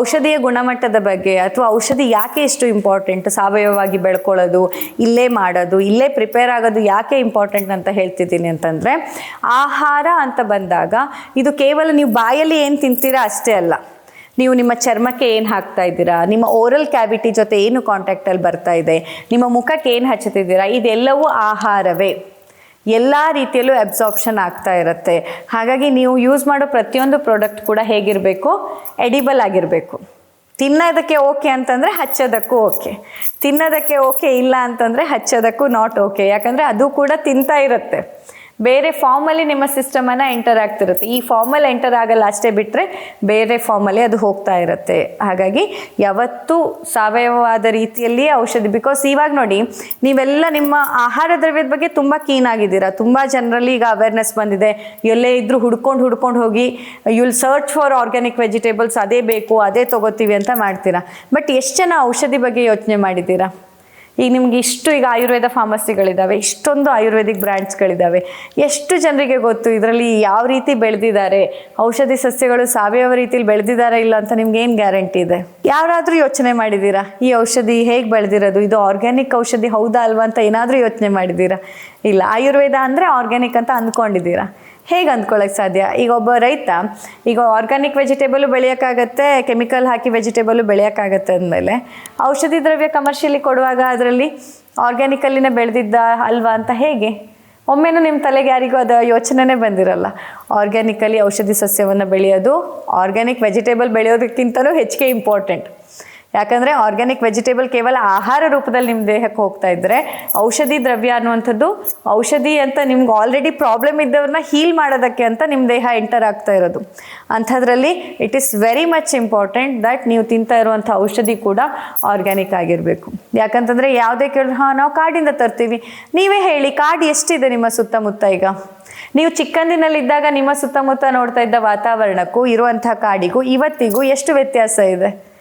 ಔಷಧಿಯ ಗುಣಮಟ್ಟದ ಬಗ್ಗೆ ಅಥವಾ ಔಷಧಿ ಯಾಕೆ ಇಷ್ಟು ಇಂಪಾರ್ಟೆಂಟ್ ಸಾವಯವವಾಗಿ ಬೆಳ್ಕೊಳ್ಳೋದು, ಇಲ್ಲೇ ಮಾಡೋದು, ಇಲ್ಲೇ ಪ್ರಿಪೇರ್ ಆಗೋದು ಯಾಕೆ ಇಂಪಾರ್ಟೆಂಟ್ ಅಂತ ಹೇಳ್ತಿದ್ದೀನಿ ಅಂತಂದರೆ, ಆಹಾರ ಅಂತ ಬಂದಾಗ ಇದು ಕೇವಲ ನೀವು ಬಾಯಲ್ಲಿ ಏನು ತಿಂತೀರಾ ಅಷ್ಟೇ ಅಲ್ಲ. ನೀವು ನಿಮ್ಮ ಚರ್ಮಕ್ಕೆ ಏನು ಹಾಕ್ತಾ ಇದ್ದೀರಾ, ನಿಮ್ಮ ಓರಲ್ ಕ್ಯಾವಿಟಿ ಜೊತೆ ಏನು ಕಾಂಟ್ಯಾಕ್ಟಲ್ಲಿ ಬರ್ತಾ ಇದೆ, ನಿಮ್ಮ ಮುಖಕ್ಕೆ ಏನು ಹಚ್ಚುತ್ತಿದ್ದೀರಾ, ಇದೆಲ್ಲವೂ ಆಹಾರವೇ. ಎಲ್ಲ ರೀತಿಯಲ್ಲೂ ಅಬ್ಸಾರ್ಪ್ಷನ್ ಆಗ್ತಾ ಇರುತ್ತೆ. ಹಾಗಾಗಿ ನೀವು ಯೂಸ್ ಮಾಡೋ ಪ್ರತಿಯೊಂದು ಪ್ರಾಡಕ್ಟ್ ಕೂಡ ಹೇಗಿರಬೇಕು? ಎಡಿಬಲ್ ಆಗಿರಬೇಕು. ತಿನ್ನೋದಕ್ಕೆ ಓಕೆ ಅಂತಂದರೆ ಹಚ್ಚೋದಕ್ಕೂ ಓಕೆ ತಿನ್ನೋದಕ್ಕೆ ಓಕೆ ಇಲ್ಲ ಅಂತಂದರೆ ಹಚ್ಚೋದಕ್ಕೂ ನಾಟ್ ಓಕೆ ಯಾಕಂದರೆ ಅದು ಕೂಡ ತಿಂತಾ ಇರುತ್ತೆ. ಬೇರೆ ಫಾರ್ಮಲ್ಲಿ ನಿಮ್ಮ ಸಿಸ್ಟಮನ್ನು ಎಂಟರ್ ಆಗ್ತಿರುತ್ತೆ. ಈ ಫಾರ್ಮಲ್ಲಿ ಎಂಟರ್ ಆಗಲ್ಲ ಅಷ್ಟೇ ಬಿಟ್ಟರೆ ಬೇರೆ ಫಾರ್ಮಲ್ಲಿ ಅದು ಹೋಗ್ತಾ ಇರುತ್ತೆ. ಹಾಗಾಗಿ ಯಾವತ್ತೂ ಸಾವಯವವಾದ ರೀತಿಯಲ್ಲಿ ಔಷಧಿ ಬಿಕಾಸ್ ಇವಾಗ ನೋಡಿ, ನೀವೆಲ್ಲ ನಿಮ್ಮ ಆಹಾರ ದ್ರವ್ಯದ ಬಗ್ಗೆ ತುಂಬ ಕೀನ್ ಆಗಿದ್ದೀರಾ. ತುಂಬ ಜನರಲ್ಲಿ ಈಗ ಅವೇರ್ನೆಸ್ ಬಂದಿದೆ. ಎಲ್ಲೇ ಇದ್ರೂ ಹುಡ್ಕೊಂಡು ಹುಡ್ಕೊಂಡು ಹೋಗಿ ಯುಲ್ ಸರ್ಚ್ ಫಾರ್ ಆರ್ಗ್ಯಾನಿಕ್ ವೆಜಿಟೇಬಲ್ಸ್ ಅದೇ ಬೇಕು, ಅದೇ ತೊಗೋತೀವಿ ಅಂತ ಮಾಡ್ತೀರಾ. ಬಟ್ ಎಷ್ಟು ಜನ ಔಷಧಿ ಬಗ್ಗೆ ಯೋಚನೆ ಮಾಡಿದ್ದೀರಾ? ಈಗ ನಿಮ್ಗೆ ಇಷ್ಟು ಈಗ ಆಯುರ್ವೇದ ಫಾರ್ಮಸಿಗಳಿದ್ದಾವೆ ಇಷ್ಟೊಂದು ಆಯುರ್ವೇದಿಕ್ ಬ್ರ್ಯಾಂಡ್ಸ್ಗಳಿದ್ದಾವೆ ಎಷ್ಟು ಜನರಿಗೆ ಗೊತ್ತು ಇದರಲ್ಲಿ ಯಾವ ರೀತಿ ಬೆಳೆದಿದ್ದಾರೆ, ಔಷಧಿ ಸಸ್ಯಗಳು ಸಾವಯವ ರೀತಿಯಲ್ಲಿ ಬೆಳೆದಿದ್ದಾರೆ ಇಲ್ಲ ಅಂತ ನಿಮ್ಗೆ ಏನು ಗ್ಯಾರಂಟಿ ಇದೆ? ಯಾರಾದರೂ ಯೋಚನೆ ಮಾಡಿದ್ದೀರಾ ಈ ಔಷಧಿ ಹೇಗೆ ಬೆಳೆದಿರೋದು, ಇದು ಆರ್ಗ್ಯಾನಿಕ್ ಔಷಧಿ ಹೌದಾ ಅಲ್ವಾ ಅಂತ ಏನಾದರೂ ಯೋಚನೆ ಮಾಡಿದ್ದೀರಾ ಇಲ್ಲ, ಆಯುರ್ವೇದ ಅಂದರೆ ಆರ್ಗ್ಯಾನಿಕ್ ಅಂತ ಅಂದ್ಕೊಂಡಿದ್ದೀರಾ ಹೇಗೆ ಅಂದ್ಕೊಳ್ಳೋಕೆ ಸಾಧ್ಯ? ಈಗ ಒಬ್ಬ ರೈತ, ಈಗ ಆರ್ಗ್ಯಾನಿಕ್ ವೆಜಿಟೇಬಲು ಬೆಳೆಯೋಕ್ಕಾಗತ್ತೆ ಕೆಮಿಕಲ್ ಹಾಕಿ ವೆಜಿಟೇಬಲು ಬೆಳೆಯೋಕ್ಕಾಗತ್ತೆ ಅಂದಮೇಲೆ, ಔಷಧಿ ದ್ರವ್ಯ ಕಮರ್ಷಿಯಲಿ ಕೊಡುವಾಗ ಅದರಲ್ಲಿ ಆರ್ಗ್ಯಾನಿಕಲ್ಲಿನ ಬೆಳೆದಿದ್ದ ಅಲ್ವಾ ಅಂತ ಹೇಗೆ? ಒಮ್ಮೆನೂ ನಿಮ್ಮ ತಲೆಗೆ ಯಾರಿಗೂ ಅದು ಯೋಚನೆನೇ ಬಂದಿರಲ್ಲ. ಆರ್ಗ್ಯಾನಿಕಲಿ ಔಷಧಿ ಸಸ್ಯವನ್ನು ಬೆಳೆಯೋದು ಆರ್ಗ್ಯಾನಿಕ್ ವೆಜಿಟೇಬಲ್ ಬೆಳೆಯೋದಕ್ಕಿಂತಲೂ ಹೆಚ್ಚಿಗೆ ಇಂಪಾರ್ಟೆಂಟ್ ಯಾಕಂದರೆ ಆರ್ಗ್ಯಾನಿಕ್ ವೆಜಿಟೇಬಲ್ ಕೇವಲ ಆಹಾರ ರೂಪದಲ್ಲಿ ನಿಮ್ಮ ದೇಹಕ್ಕೆ ಹೋಗ್ತಾ ಇದ್ದರೆ ಔಷಧಿ ದ್ರವ್ಯ ಅನ್ನುವಂಥದ್ದು ಔಷಧಿ ಅಂತ ನಿಮ್ಗೆ ಆಲ್ರೆಡಿ ಪ್ರಾಬ್ಲಮ್ ಇದ್ದವ್ರನ್ನ ಹೀಲ್ ಮಾಡೋದಕ್ಕೆ ಅಂತ ನಿಮ್ಮ ದೇಹ ಎಂಟರ್ ಆಗ್ತಾ ಇರೋದು. ಅಂಥದ್ರಲ್ಲಿ it is very much important that ನೀವು ತಿಂತಾ ಇರುವಂಥ ಔಷಧಿ ಕೂಡ ಆರ್ಗ್ಯಾನಿಕ್ ಆಗಿರಬೇಕು. ಯಾಕಂತಂದರೆ ಯಾವುದೇ ಕೇಳಿದ್ರೆ, ಹಾಂ, ನಾವು ಕಾಡಿಂದ ತರ್ತೀವಿ. ನೀವೇ ಹೇಳಿ, ಕಾಡು ಎಷ್ಟಿದೆ ನಿಮ್ಮ ಸುತ್ತಮುತ್ತ ಈಗ? ನೀವು ಚಿಕ್ಕಂದಿನಲ್ಲಿದ್ದಾಗ ನಿಮ್ಮ ಸುತ್ತಮುತ್ತ ನೋಡ್ತಾ ಇದ್ದ ವಾತಾವರಣಕ್ಕೂ, ಇರುವಂಥ ಕಾಡಿಗೂ, ಇವತ್ತಿಗೂ ಎಷ್ಟು ವ್ಯತ್ಯಾಸ ಇದೆ?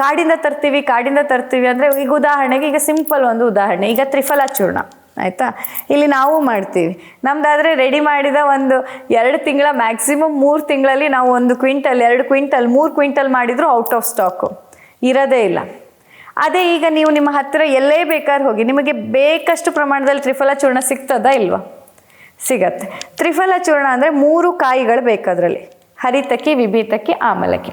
ಕಾಡಿಂದ ತರ್ತೀವಿ ಕಾಡಿಂದ ತರ್ತೀವಿ ಅಂದರೆ ಈಗ ಉದಾಹರಣೆಗೆ, ಈಗ ಸಿಂಪಲ್ ಒಂದು ಉದಾಹರಣೆ. ಈಗ ತ್ರಿಫಲ ಚೂರ್ಣ, ಆಯಿತಾ? ಇಲ್ಲಿ ನಾವು ಮಾಡ್ತೀವಿ. ನಮ್ದಾದರೆ ರೆಡಿ ಮಾಡಿದ ಒಂದು ಎರಡು ತಿಂಗಳ ಮ್ಯಾಕ್ಸಿಮಮ್ ಮೂರು ತಿಂಗಳಲ್ಲಿ ನಾವು ಒಂದು ಕ್ವಿಂಟಲ್ ಎರಡು ಕ್ವಿಂಟಲ್ ಮೂರು ಕ್ವಿಂಟಲ್ ಮಾಡಿದರೂ ಔಟ್ ಆಫ್ ಸ್ಟಾಕು ಇರೋದೇ ಇಲ್ಲ. ಅದೇ ಈಗ ನೀವು ನಿಮ್ಮ ಹತ್ತಿರ ಎಲ್ಲೇ ಬೇಕಾದ್ರೆ ಹೋಗಿ, ನಿಮಗೆ ಬೇಕಷ್ಟು ಪ್ರಮಾಣದಲ್ಲಿ ತ್ರಿಫಲ ಚೂರ್ಣ ಸಿಗ್ತದಾ ಇಲ್ವಾ? ಸಿಗತ್ತೆ. ತ್ರಿಫಲ ಚೂರ್ಣ ಅಂದರೆ ಮೂರು ಕಾಯಿಗಳು ಬೇಕು ಅದರಲ್ಲಿ ಹರಿತಕ್ಕಿ, ವಿಭೀತಕ್ಕೆ, ಆಮಲಕ್ಕೆ.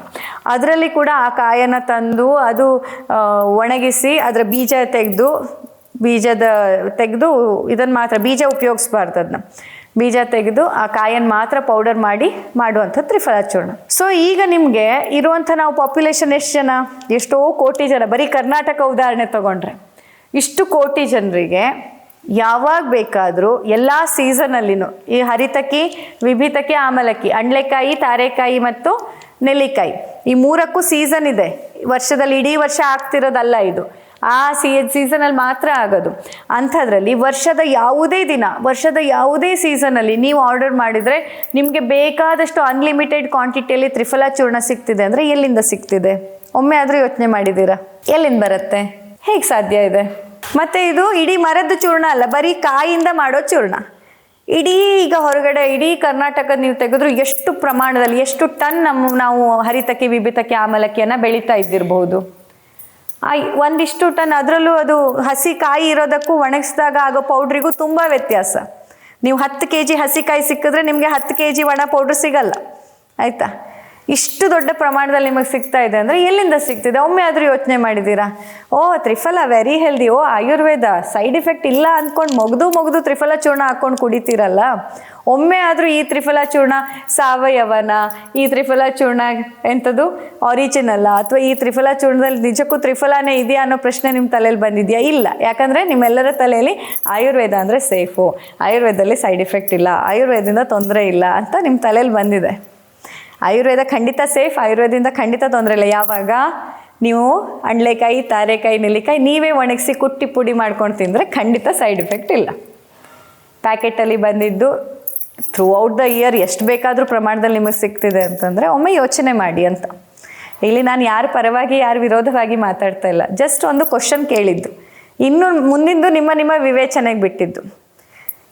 ಅದರಲ್ಲಿ ಕೂಡ ಆ ಕಾಯನ ತಂದು ಅದು ಒಣಗಿಸಿ ಅದರ ಬೀಜ ತೆಗೆದು, ಬೀಜದ ತೆಗೆದು ಇದನ್ನು ಮಾತ್ರ ಬೀಜ ಉಪಯೋಗಿಸ್ಬಾರ್ದು ಅದನ್ನ ಬೀಜ ತೆಗೆದು ಆ ಕಾಯನ್ ಮಾತ್ರ ಪೌಡರ್ ಮಾಡಿ ಮಾಡುವಂಥ ತ್ರಿಫಲ ಚೂರ್ಣ ಸೊ ಈಗ ನಿಮಗೆ ಇರುವಂಥ ನಾವು ಪಾಪ್ಯುಲೇಷನ್ ಎಷ್ಟು ಜನ? ಎಷ್ಟೋ ಕೋಟಿ ಜನ. ಬರೀ ಕರ್ನಾಟಕ ಉದಾಹರಣೆ ತಗೊಂಡ್ರೆ. ಇಷ್ಟು ಕೋಟಿ ಜನರಿಗೆ ಯಾವಾಗ ಬೇಕಾದರೂ ಎಲ್ಲ ಸೀಸನಲ್ಲಿನೂ ಈ ಹರಿತಕ್ಕಿ ವಿಭಿತಕ್ಕಿ ಆಮಲಕ್ಕಿ ಅಂಡ್ಲೆಕಾಯಿ, ತಾರೆಕಾಯಿ ಮತ್ತು ನೆಲ್ಲಿಕಾಯಿ, ಈ ಮೂರಕ್ಕೂ ಸೀಸನ್ ಇದೆ. ವರ್ಷದಲ್ಲಿ ಇಡೀ ವರ್ಷ ಆಗ್ತಿರೋದಲ್ಲ ಇದು. ಆ ಸೀ ಸೀಸನಲ್ಲಿ ಮಾತ್ರ ಆಗೋದು. ಅಂಥದ್ರಲ್ಲಿ ವರ್ಷದ ಯಾವುದೇ ದಿನ, ವರ್ಷದ ಯಾವುದೇ ಸೀಸನಲ್ಲಿ ನೀವು ಆರ್ಡರ್ ಮಾಡಿದರೆ ನಿಮಗೆ ಬೇಕಾದಷ್ಟು ಅನ್ಲಿಮಿಟೆಡ್ ಕ್ವಾಂಟಿಟಿಯಲ್ಲಿ ತ್ರಿಫಲ ಚೂರ್ಣ ಸಿಗ್ತಿದೆ ಅಂದರೆ ಎಲ್ಲಿಂದ ಸಿಗ್ತಿದೆ? ಒಮ್ಮೆ ಆದರೂ ಯೋಚನೆ ಮಾಡಿದ್ದೀರಾ? ಎಲ್ಲಿಂದ ಬರುತ್ತೆ? ಹೇಗೆ ಸಾಧ್ಯ ಇದೆ? ಮತ್ತು ಇದು ಇಡೀ ಮರದ ಚೂರ್ಣ ಅಲ್ಲ, ಬರೀ ಕಾಯಿಂದ ಮಾಡೋ ಚೂರ್ಣ. ಇಡೀ ಈಗ ಹೊರಗಡೆ, ಇಡೀ ಕರ್ನಾಟಕದ ನೀವು ತೆಗೆದ್ರು ಎಷ್ಟು ಪ್ರಮಾಣದಲ್ಲಿ, ಎಷ್ಟು ಟನ್ ನಮ್ಮ ನಾವು ಹರಿತಕ್ಕೆ, ವಿಭಿತಕ್ಕೆ, ಆಮಲಕ್ಕಿಯನ್ನು ಬೆಳೀತಾ ಇದ್ದಿರಬಹುದು. ಆ, ಒಂದಿಷ್ಟು ಟನ್ ಅದರಲ್ಲೂ ಅದು ಹಸಿ ಕಾಯಿ ಇರೋದಕ್ಕೂ ಒಣಗಿಸಿದಾಗ ಆಗೋ ಪೌಡ್ರಿಗೂ ತುಂಬ ವ್ಯತ್ಯಾಸ. ನೀವು ಹತ್ತು ಕೆ ಜಿ ಹಸಿ ಕಾಯಿ ಸಿಕ್ಕಿದ್ರೆ ನಿಮಗೆ ಹತ್ತು ಕೆ ಜಿ ಒಣ ಪೌಡ್ರ್ ಸಿಗಲ್ಲ. ಆಯಿತಾ? ಇಷ್ಟು ದೊಡ್ಡ ಪ್ರಮಾಣದಲ್ಲಿ ನಿಮಗೆ ಸಿಗ್ತಾ ಇದೆ ಅಂದರೆ ಎಲ್ಲಿಂದ ಸಿಗ್ತಿದೆ? ಒಮ್ಮೆ ಆದರೂ ಯೋಚನೆ ಮಾಡಿದ್ದೀರಾ? ಓ, Triphala very healthy oh, Ayurveda. Side effect ಇಲ್ಲ ಅಂದ್ಕೊಂಡು ಮೊಗದು ಮೊಗದು ತ್ರಿಫಲ ಚೂರ್ಣ ಹಾಕ್ಕೊಂಡು ಕುಡಿತೀರಲ್ಲ? ಒಮ್ಮೆ ಆದರೂ ಈ ತ್ರಿಫಲ ಚೂರ್ಣ ಸಾವಯವನ, ಈ ತ್ರಿಫಲ ಚೂರ್ಣ ಎಂಥದ್ದು ಆರಿಜಿನಲ್ಲ ಅಥವಾ ಈ ತ್ರಿಫಲ ಚೂರ್ಣದಲ್ಲಿ ನಿಜಕ್ಕೂ ತ್ರಿಫಲನೇ ಇದೆಯಾ ಅನ್ನೋ ಪ್ರಶ್ನೆ ನಿಮ್ಮ ತಲೆಯಲ್ಲಿ ಬಂದಿದೆಯಾ? ಇಲ್ಲ. ಯಾಕಂದರೆ ನಿಮ್ಮೆಲ್ಲರ ತಲೆಯಲ್ಲಿ ಆಯುರ್ವೇದ ಅಂದರೆ ಸೇಫು. ಆಯುರ್ವೇದದಲ್ಲಿ ಸೈಡ್ ಇಫೆಕ್ಟ್ ಇಲ್ಲ. ಆಯುರ್ವೇದದಿಂದ ತೊಂದರೆ ಇಲ್ಲ ಅಂತ ನಿಮ್ಮ ತಲೆಯಲ್ಲಿ ಬಂದಿದೆ. ಆಯುರ್ವೇದ ಖಂಡಿತ ಸೇಫ್ ಆಯುರ್ವೇದದಿಂದ ಖಂಡಿತ ತೊಂದರೆ ಇಲ್ಲ. ಯಾವಾಗ? ನೀವು ಅಂಡ್ಲೆಕಾಯಿ ತಾರೆಕಾಯಿ, ನೆಲ್ಲಿಕಾಯಿ ನೀವೇ ಒಣಗಿಸಿ ಕುಟ್ಟಿ ಪುಡಿ ಮಾಡ್ಕೊಂಡು ತಿಂದರೆ ಖಂಡಿತ ಸೈಡ್ ಎಫೆಕ್ಟ್ ಇಲ್ಲ. ಪ್ಯಾಕೆಟಲ್ಲಿ ಬಂದಿದ್ದು ಥ್ರೂ ಔಟ್ ದ ಇಯರ್ ಎಷ್ಟು ಬೇಕಾದರೂ ಪ್ರಮಾಣದಲ್ಲಿ ನಿಮಗೆ ಸಿಗ್ತಿದೆ ಅಂತಂದರೆ ಒಮ್ಮೆ ಯೋಚನೆ ಮಾಡಿ ಅಂತ. ಇಲ್ಲಿ ನಾನು ಯಾರ ಪರವಾಗಿ, ಯಾರು ವಿರೋಧವಾಗಿ ಮಾತಾಡ್ತಾ ಇಲ್ಲ. ಜಸ್ಟ್ ಒಂದು ಕ್ವಶನ್ ಕೇಳಿದ್ದು. ಇನ್ನು ಮುಂದಿಂದು ನಿಮ್ಮ ನಿಮ್ಮ ವಿವೇಚನೆಗೆ ಬಿಟ್ಟಿದ್ದು.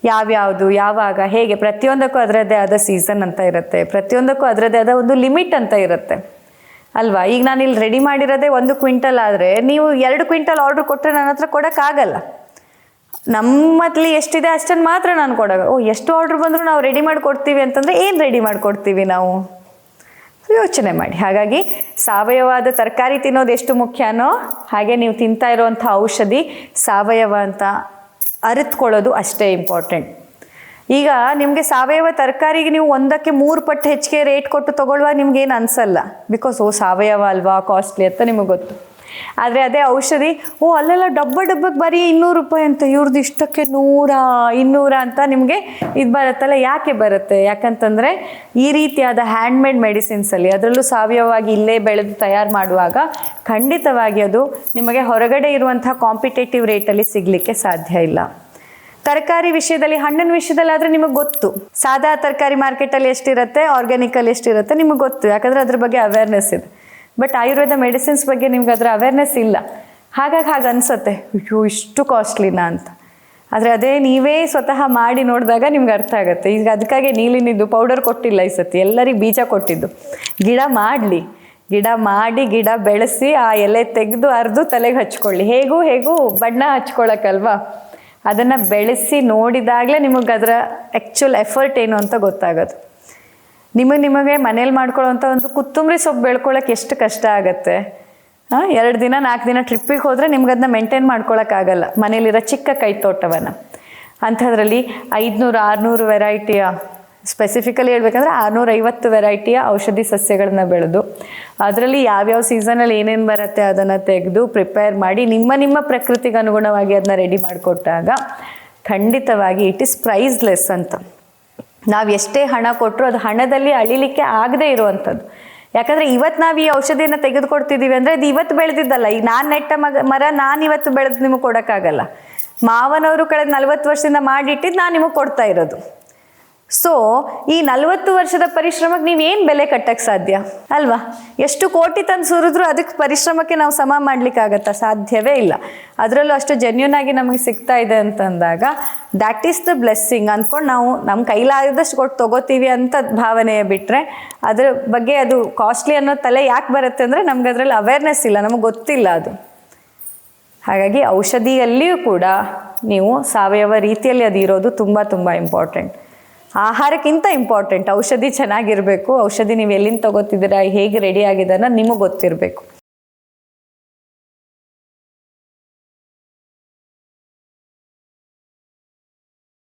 ಯಾವ್ಯಾವುದು, ಯಾವಾಗ, ಹೇಗೆ, ಪ್ರತಿಯೊಂದಕ್ಕೂ ಅದರದ್ದೇ ಆದ ಸೀಸನ್ ಅಂತ ಇರುತ್ತೆ. ಪ್ರತಿಯೊಂದಕ್ಕೂ ಅದರದ್ದೇ ಆದ ಒಂದು ಲಿಮಿಟ್ ಅಂತ ಇರುತ್ತೆ. ಅಲ್ವಾ? ಈಗ ನಾನು ಇಲ್ಲಿ ರೆಡಿ ಮಾಡಿರೋದೇ ಒಂದು ಕ್ವಿಂಟಲ್ ಆದರೆ ನೀವು ಎರಡು ಕ್ವಿಂಟಲ್ ಆರ್ಡ್ರ್ ಕೊಟ್ಟರೆ ನನ್ನ ಹತ್ರ ಕೊಡೋಕ್ಕಾಗಲ್ಲ ನಮ್ಮಲ್ಲಿ ಎಷ್ಟಿದೆ ಅಷ್ಟನ್ನು ಮಾತ್ರ ನಾನು ಕೊಡೋದು ಓ, ಎಷ್ಟು ಆರ್ಡ್ರ್ ಬಂದರೂ ನಾವು ರೆಡಿ ಮಾಡಿ ಕೊಡ್ತೀವಿ ಅಂತಂದರೆ ಏನು ರೆಡಿ ಮಾಡಿ ಕೊಡ್ತೀವಿ ನಾವು? ಯೋಚನೆ ಮಾಡಿ. ಹಾಗಾಗಿ ಸಾವಯವವಾದ ತರಕಾರಿ ತಿನ್ನೋದು ಎಷ್ಟು ಮುಖ್ಯನೋ ಹಾಗೆ ನೀವು ತಿಂತಾ ಇರುವಂಥ ಔಷಧಿ ಸಾವಯವ ಅಂತ ಅರಿತ್ಕೊಳ್ಳೋದು ಅಷ್ಟೇ ಇಂಪಾರ್ಟೆಂಟ್ ಈಗ ನಿಮಗೆ ಸಾವಯವ ತರಕಾರಿಗೆ ನೀವು ಒಂದಕ್ಕೆ ಮೂರು ಪಟ್ಟು ಹೆಚ್ಚಿಗೆ ರೇಟ್ ಕೊಟ್ಟು ತೊಗೊಳ್ಳುವಾಗ ನಿಮ್ಗೇನು ಅನಿಸಲ್ಲ. ಬಿಕಾಸ್ ಓ ಸಾವಯವ ಅಲ್ವಾ ಕಾಸ್ಟ್ಲಿ ಅಂತ ನಿಮಗೆ ಗೊತ್ತು. ಆದರೆ ಅದೇ ಔಷಧಿ, ಓ, ಅಲ್ಲೆಲ್ಲ ಡಬ್ಬ ಡಬ್ಬಕ್ಕೆ ಬರೀ ಇನ್ನೂರು ರೂಪಾಯಿ ಅಂತ ಇವ್ರದ್ದು ಇಷ್ಟಕ್ಕೆ ನೂರ, ಇನ್ನೂರ ಅಂತ ನಿಮಗೆ ಇದು ಬರುತ್ತಲ್ಲ, ಯಾಕೆ ಬರುತ್ತೆ? ಯಾಕಂತಂದರೆ ಈ ರೀತಿಯಾದ ಹ್ಯಾಂಡ್ಮೇಡ್ ಮೆಡಿಸಿನ್ಸಲ್ಲಿ ಅದರಲ್ಲೂ ಸಾವಯವವಾಗಿ ಇಲ್ಲೇ ಬೆಳೆದು ತಯಾರು ಮಾಡುವಾಗ ಖಂಡಿತವಾಗಿ ಅದು ನಿಮಗೆ ಹೊರಗಡೆ ಇರುವಂತಹ ಕಾಂಪಿಟೇಟಿವ್ ರೇಟಲ್ಲಿ ಸಿಗಲಿಕ್ಕೆ ಸಾಧ್ಯ ಇಲ್ಲ. ತರಕಾರಿ ವಿಷಯದಲ್ಲಿ, ಹಣ್ಣಿನ ವಿಷಯದಲ್ಲಿ ಆದರೆ ನಿಮಗೆ ಗೊತ್ತು. ಸಾದಾ ತರಕಾರಿ ಮಾರ್ಕೆಟಲ್ಲಿ ಎಷ್ಟಿರುತ್ತೆ ಆರ್ಗ್ಯಾನಿಕಲ್ಲಿ ಎಷ್ಟಿರುತ್ತೆ, ನಿಮಗೆ ಗೊತ್ತು. ಯಾಕಂದರೆ ಅದ್ರ ಬಗ್ಗೆ ಅವೇರ್ನೆಸ್ ಇದೆ. ಬಟ್ ಆಯುರ್ವೇದ ಮೆಡಿಸಿನ್ಸ್ ಬಗ್ಗೆ ನಿಮ್ಗೆ ಅದರ ಅವೇರ್ನೆಸ್ ಇಲ್ಲ. ಹಾಗಾಗಿ ಹಾಗೆ ಅನಿಸುತ್ತೆ, ಅಯ್ಯೋ, ಇಷ್ಟು ಕಾಸ್ಟ್ಲಿನಾ ಅಂತ. ಆದರೆ ಅದೇ ನೀವೇ ಸ್ವತಃ ಮಾಡಿ ನೋಡಿದಾಗ ನಿಮ್ಗೆ ಅರ್ಥ ಆಗುತ್ತೆ. ಈಗ ಅದಕ್ಕಾಗಿ ನೀಲಿನಿದ್ದು ಪೌಡರ್ ಕೊಟ್ಟಿಲ್ಲ ಈ ಸತಿ. ಎಲ್ಲರಿಗೆ ಬೀಜ ಕೊಟ್ಟಿದ್ದು. ಗಿಡ ಮಾಡಲಿ. ಗಿಡ ಮಾಡಿ ಗಿಡ ಬೆಳೆಸಿ ಆ ಎಲೆ ತೆಗೆದು ಅರ್ದು ತಲೆಗೆ ಹಚ್ಕೊಳ್ಳಿ. ಹೇಗೂ ಹೇಗೂ ಬಣ್ಣ ಹಚ್ಕೊಳಕ್ಕಲ್ವಾ? ಅದನ್ನು ಬೆಳೆಸಿ ನೋಡಿದಾಗಲೇ ನಿಮಗೆ ಅದರ ಆ್ಯಕ್ಚುಲ್ ಎಫರ್ಟ್ ಏನು ಅಂತ ಗೊತ್ತಾಗೋದು. ನಿಮಗೆ ನಿಮಗೆ ಮನೇಲಿ ಮಾಡ್ಕೊಳ್ಳೋವಂಥ ಒಂದು ಕೊತ್ತಂಬರಿ ಸೊಪ್ಪು ಬೆಳ್ಕೊಳ್ಳೋಕೆ ಎಷ್ಟು ಕಷ್ಟ ಆಗುತ್ತೆ? ಹಾಂ ಎರಡು ದಿನ, ನಾಲ್ಕು ದಿನ ಟ್ರಿಪ್ಪಿಗೆ ಹೋದರೆ ನಿಮ್ಗೆ ಅದನ್ನ ಮೇಂಟೈನ್ ಮಾಡ್ಕೊಳಕ್ಕಾಗಲ್ಲ ಮನೇಲಿರೋ ಚಿಕ್ಕ ಕೈ ತೋಟವನ್ನು ಅಂಥದ್ರಲ್ಲಿ ಐದುನೂರು, ಆರುನೂರು ವೆರೈಟಿಯ ಸ್ಪೆಸಿಫಿಕಲಿ ಹೇಳ್ಬೇಕಂದ್ರೆ ಆರುನೂರ ಐವತ್ತು ವೆರೈಟಿಯ ಔಷಧಿ ಸಸ್ಯಗಳನ್ನ ಬೆಳೆದು, ಅದರಲ್ಲಿ ಯಾವ್ಯಾವ ಸೀಸನಲ್ಲಿ ಏನೇನು ಬರುತ್ತೆ ಅದನ್ನು ತೆಗೆದು ಪ್ರಿಪೇರ್ ಮಾಡಿ ನಿಮ್ಮ ನಿಮ್ಮ ಪ್ರಕೃತಿಗೆ ಅನುಗುಣವಾಗಿ ಅದನ್ನ ರೆಡಿ ಮಾಡಿಕೊಟ್ಟಾಗ ಖಂಡಿತವಾಗಿ ಇಟ್ ಇಸ್ ಪ್ರೈಸ್ಲೆಸ್ ಅಂತ. ನಾವು ಎಷ್ಟೇ ಹಣ ಕೊಟ್ಟರು ಅದು ಹಣದಲ್ಲಿ ಅಳಿಲಿಕ್ಕೆ ಆಗದೇ ಇರುವಂಥದ್ದು. ಯಾಕಂದರೆ ಇವತ್ತು ನಾವು ಈ ಔಷಧಿಯನ್ನು ತೆಗೆದುಕೊಡ್ತಿದ್ದೀವಿ ಅಂದರೆ ಅದು ಇವತ್ತು ಬೆಳೆದಿದ್ದಲ್ಲ. ಈಗ ನಾನು ನೆಟ್ಟ ಮಗ ಮರ ನಾನು ಇವತ್ತು ಬೆಳೆದು ನಿಮಗೆ ಕೊಡೋಕ್ಕಾಗಲ್ಲ. ಮಾವನವರು ಕಳೆದ ನಲ್ವತ್ತು ವರ್ಷದಿಂದ ಮಾಡಿಟ್ಟಿದ್ದು ನಾನು ನಿಮಗೆ ಕೊಡ್ತಾ ಇರೋದು. ಸೊ ಈ ನಲವತ್ತು ವರ್ಷದ ಪರಿಶ್ರಮಕ್ಕೆ ನೀವು ಏನು ಬೆಲೆ ಕಟ್ಟಕ್ಕೆ ಸಾಧ್ಯ? ಅಲ್ವಾ? ಎಷ್ಟು ಕೋಟಿ ತಂದು ಸುರಿದ್ರು ಅದಕ್ಕೆ ಪರಿಶ್ರಮಕ್ಕೆ ನಾವು ಸಮ ಮಾಡ್ಲಿಕ್ಕಾಗತ್ತಾ? ಸಾಧ್ಯವೇ ಇಲ್ಲ. ಅದರಲ್ಲೂ ಅಷ್ಟು ಜೆನ್ಯೂನ್ ಆಗಿ ನಮಗೆ ಸಿಗ್ತಾ ಇದೆ ಅಂತಂದಾಗ ದ್ಯಾಟ್ ಈಸ್ ದ ಬ್ಲೆಸ್ಸಿಂಗ್ ಅಂದ್ಕೊಂಡು ನಾವು ನಮ್ಮ ಕೈಲಾದಷ್ಟು ಕೊಟ್ಟು ತೊಗೋತೀವಿ ಅಂತ ಭಾವನೆ ಬಿಟ್ಟರೆ ಅದ್ರ ಬಗ್ಗೆ ಅದು ಕಾಸ್ಟ್ಲಿ ಅನ್ನೋ ತಲೆ ಯಾಕೆ ಬರುತ್ತೆ ಅಂದರೆ ನಮ್ಗೆ ಅದರಲ್ಲಿ ಅವೇರ್ನೆಸ್ ಇಲ್ಲ. ನಮಗೆ ಗೊತ್ತಿಲ್ಲ ಅದು. ಹಾಗಾಗಿ ಔಷಧಿಯಲ್ಲಿಯೂ ಕೂಡ ನೀವು ಸಾವಯವ ರೀತಿಯಲ್ಲಿ ಅದು ಇರೋದು ತುಂಬ ತುಂಬ ಇಂಪಾರ್ಟೆಂಟ್ ಆಹಾರಕ್ಕಿಂತ ಇಂಪಾರ್ಟೆಂಟ್ ಔಷಧಿ ಚೆನ್ನಾಗಿರಬೇಕು. ಔಷಧಿ ನೀವು ಎಲ್ಲಿಂದ ತೊಗೋತಿದ್ದೀರಾ? ಹೇಗೆ ರೆಡಿ ಆಗಿದೆ ಅನ್ನೋದು ನಿಮಗೆ ಗೊತ್ತಿರಬೇಕು.